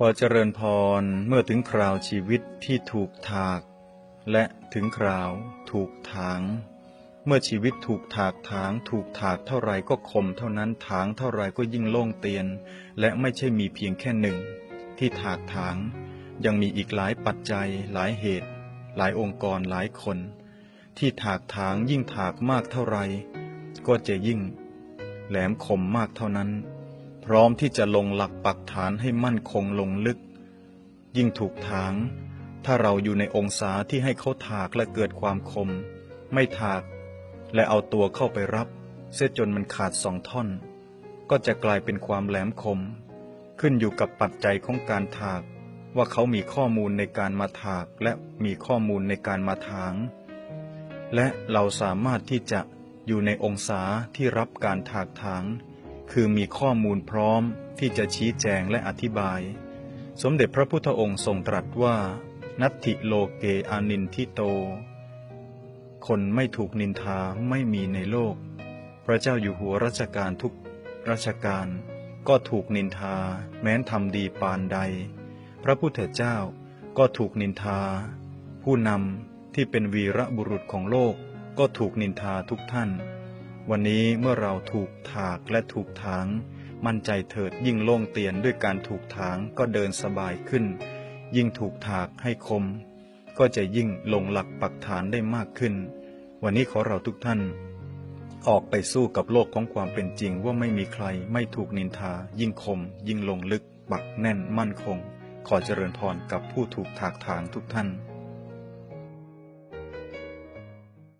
ขอเจริญพรเมื่อถึงคราวชีวิตที่ถูกถาก และถึงคราวถูกถาง เมื่อชีวิตถูกถากถาง ถูกถากเท่าไรก็คมเท่านั้นถางเท่าไรก็ยิ่งโล่งเตียน และไม่ใช่มีเพียงแค่หนึ่ง ที่ถากถาง ยังมีอีกหลายปัจจัย หลายเหตุ หลายองค์กรหลายคน ที่ถากถางยิ่งถากมากเท่าไร ก็จะยิ่ง แหลมคมมากเท่านั้น ร้อมที่จะลงหลักปักฐานให้มั่นคงลงลึก ยิ่งถูกถาง ถ้าเราอยู่ในองศาที่ให้เขาถากและเกิดความคม ไม่ถาก และเอาตัวเข้าไปรับ เสียจนมันขาดสองท่อน ก็จะกลายเป็นความแหลมคม ขึ้นอยู่กับปัจจัยของการถาก ว่าเขามีข้อมูลในการมาถากและมีข้อมูลในการมาถาง และเราสามารถที่จะอยู่ในองศาที่รับการถากถาง คือมีข้อมูลพร้อมที่จะชี้แจงและอธิบาย สมเด็จพระพุทธองค์ทรงตรัสว่า นัตถิโลเกอานินทิโต คนไม่ถูกนินทาไม่มีในโลก พระเจ้าอยู่หัวรัชกาลทุกรัชกาลก็ถูกนินทา แม้นทำดีปานใด พระพุทธเจ้าก็ถูกนินทา ผู้นำที่เป็นวีระบุรุษของโลกก็ถูกนินทาทุกท่าน วันนี้เมื่อเราถูกถากและถูกถาง มั่นใจเถิดยิ่งโล่งเตียนด้วยการถูกถางก็เดินสบายขึ้น ยิ่งถูกถากให้คม ก็จะยิ่งลงหลักปักฐานได้มากขึ้น วันนี้ขอเราทุกท่าน ออกไปสู้กับโลกของความเป็นจริงว่าไม่มีใครไม่ถูกนินทา ยิ่งคม ยิ่งลงลึกปักแน่นมั่นคง ขอเจริญพรกับผู้ถูกถากถางทุกท่าน